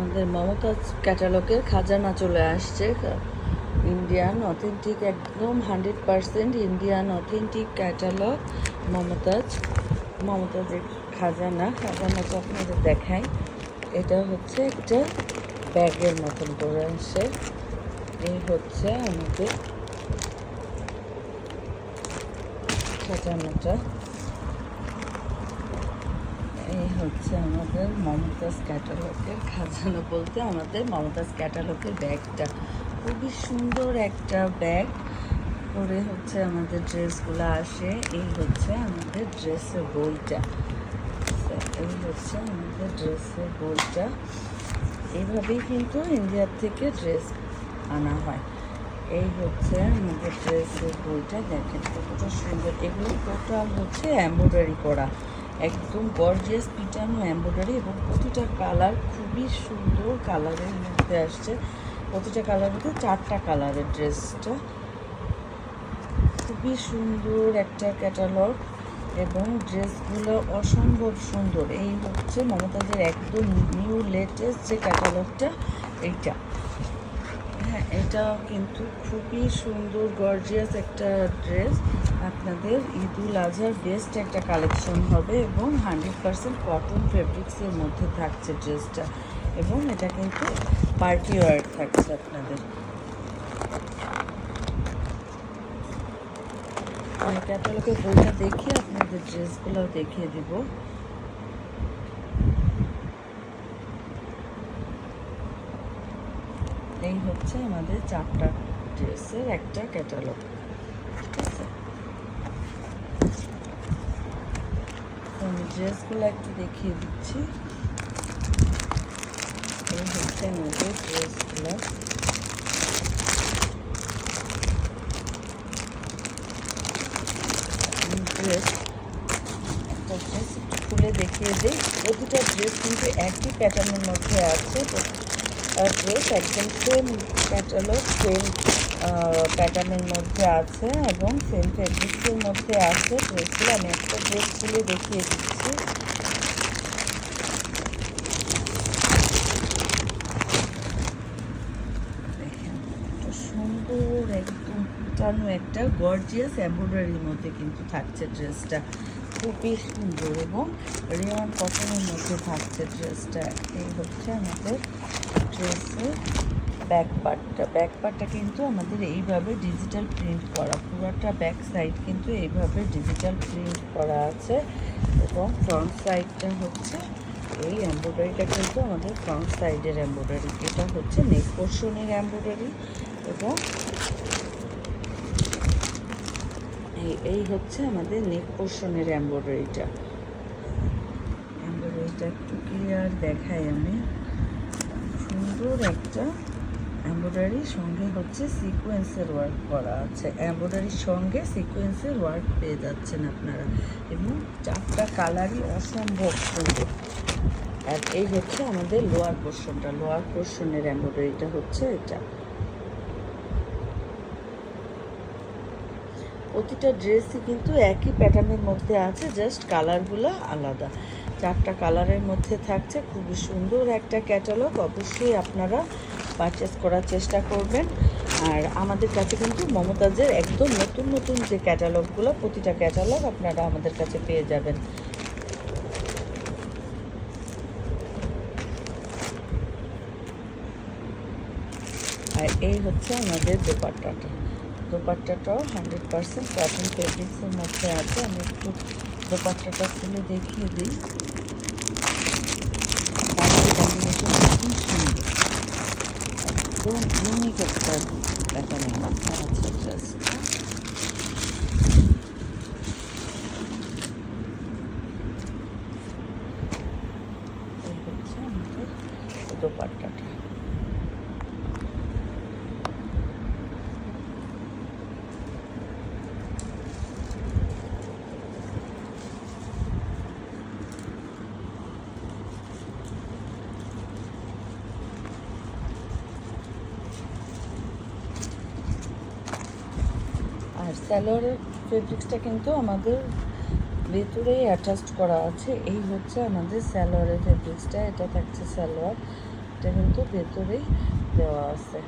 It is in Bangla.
আমাদের মমতাজ ক্যাটালগের খাজানা চলে আসছে। ইন্ডিয়ান অথেন্টিক একদম hundred percent Indian authentic catalogue Mumtaz, মমতাজের খাজানা। খাজানাটা আপনাদের দেখাই। এটা হচ্ছে একটা ব্যাগের মতন করে আসে। এই হচ্ছে আমাদের খাজানাটা এই হচ্ছে আমাদের মমতাজ ক্যাটালগের খাজানা বলতে আমাদের মমতাজ ক্যাটালগের ব্যাগটা। খুবই সুন্দর একটা ব্যাগ করে হচ্ছে আমাদের ড্রেসগুলো আসে। এই হচ্ছে আমাদের ড্রেসের বইটা। এই হচ্ছে আমাদের ড্রেসের বইটা। এইভাবেই কিন্তু ইন্ডিয়ার থেকে ড্রেস আনা হয়। এই হচ্ছে আমাদের ড্রেসের বইটা। দেখেন কতটা সুন্দর। এগুলো টোটাল হচ্ছে এম্ব্রয়ডারি করা। একদম গর্জিয়াস পিটানো এম্ব্রয়ডারি এবং প্রতিটা কালার খুবই সুন্দর কালারের মধ্যে আসছে। প্রতিটা কালার মধ্যে চারটা কালারের ড্রেসটা খুবই সুন্দর একটা ক্যাটালগ এবং ড্রেসগুলো অসম্ভব সুন্দর। এই হচ্ছে মমতাজের একদম নিউ লেটেস্ট যে ক্যাটালগটা এইটা। হ্যাঁ এটা কিন্তু খুবই সুন্দর গর্জিয়াস একটা ড্রেস আপনাদের ঈদুল আজহার বেস্ট একটা কালেকশন হবে এবং হান্ড্রেড পারসেন্ট কটন ফেব্রিক্সের মধ্যে থাকছে ড্রেসটা এবং এটা কিন্তু পার্টি ওয়ার থাকছে আপনাদের। আমি ক্যাটালগের বইটা দেখিয়ে আপনাদের ড্রেসগুলো দেখিয়ে দিব। এই হচ্ছে আমাদের চারটা ড্রেসের একটা ক্যাটালগ ঠিক আছে তো আমি ড্রেসগুলো একটু দেখিয়ে দিচ্ছি। এই হচ্ছে আমাদের ড্রেসগুলো। ড্রেস, একটা ড্রেস খুলে দেখিয়ে দিই। প্রতিটা ড্রেস কিন্তু একই প্যাটার্নের মধ্যে আছে ড্রেস একদম সেম ক্যাটালগ সেম প্যাটার্নের মধ্যে আছে এবং সেম ফেব্রিক্সের মধ্যে আছে। ড্রেসগুলো আমি একটা ড্রেস খুলে দেখিয়ে দিচ্ছি। সুন্দর একদম টানো একটা গর্জিয়াস এমব্রয়ডারির মধ্যে কিন্তু থাকছে ড্রেসটা খুবই সুন্দর এবং রেওয়ান কটনের মধ্যে থাকছে ড্রেসটা এই হচ্ছে আমাদের ড্রেসের ব্যাক পার্টটা ব্যাক পার্টটা কিন্তু আমাদের এইভাবে ডিজিটাল প্রিন্ট করা, পুরোটা ব্যাক সাইড কিন্তু এইভাবে ডিজিটাল প্রিন্ট করা আছে এবং ফ্রন্ট সাইডটা হচ্ছে এই এমব্রয়ডারিটা কিন্তু আমাদের ফ্রন্ট সাইডের এমব্রয়ডারি এটা হচ্ছে নেক পোর্শনের এমব্রয়ডারি এবং এই হচ্ছে আমাদের নেক পোর্শনের এমব্রয়ডারিটা এমব্রয়ডারিটা একটু ক্লিয়ার দেখাই আমি। সুন্দর একটা এমব্রয়ডারির সঙ্গে হচ্ছে সিকোয়েন্সের ওয়ার্ক করা আছে। এমব্রয়ডারির সঙ্গে সিকোয়েন্সের ওয়ার্ক পেয়ে যাচ্ছেন আপনারা। এবং চারটা কালারই অসম্ভব সুন্দর। আর এই হচ্ছে আমাদের লোয়ার পোর্শনটা লোয়ার পোর্শনের এমব্রয়ডারিটা হচ্ছে এটা। প্রতিটা ড্রেসই কিন্তু একই প্যাটার্নের মধ্যে আছে জাস্ট কালারগুলো আলাদা। চারটা কালারের মধ্যে থাকছে। খুবই সুন্দর একটা ক্যাটালগ অবশ্যই আপনারা পারচেস করার চেষ্টা করবেন। আর আমাদের কাছে কিন্তু মমতাজের একদম নতুন নতুন যে ক্যাটালগগুলো প্রতিটা ক্যাটালগ আপনারা আমাদের কাছে পেয়ে যাবেন। আর এই হচ্ছে আমাদের দোপাট্টাটা। দোপাট্টাটাও হান্ড্রেড পার্সেন্ট কটন ফেব্রিক্সের মধ্যে আছে। আমি একটু দোপাট্টাটা খুলে দেখিয়ে দিই। খুবই সুন্দর। একদম ইউনিক একটা প্যাটার্নের মধ্যে আছে ড্রেসটা এই হচ্ছে আমাদের দোপাট্টাটা আর স্যালোয়ার ফেব্রিক্সটা কিন্তু আমাদের ভেতরেই অ্যাটাচড করা আছে। এই হচ্ছে আমাদের স্যালোয়ারের ফেব্রিক্সটা, এটা থাকছে স্যালোয়ার, এটা কিন্তু ভেতরেই দেওয়া আছে।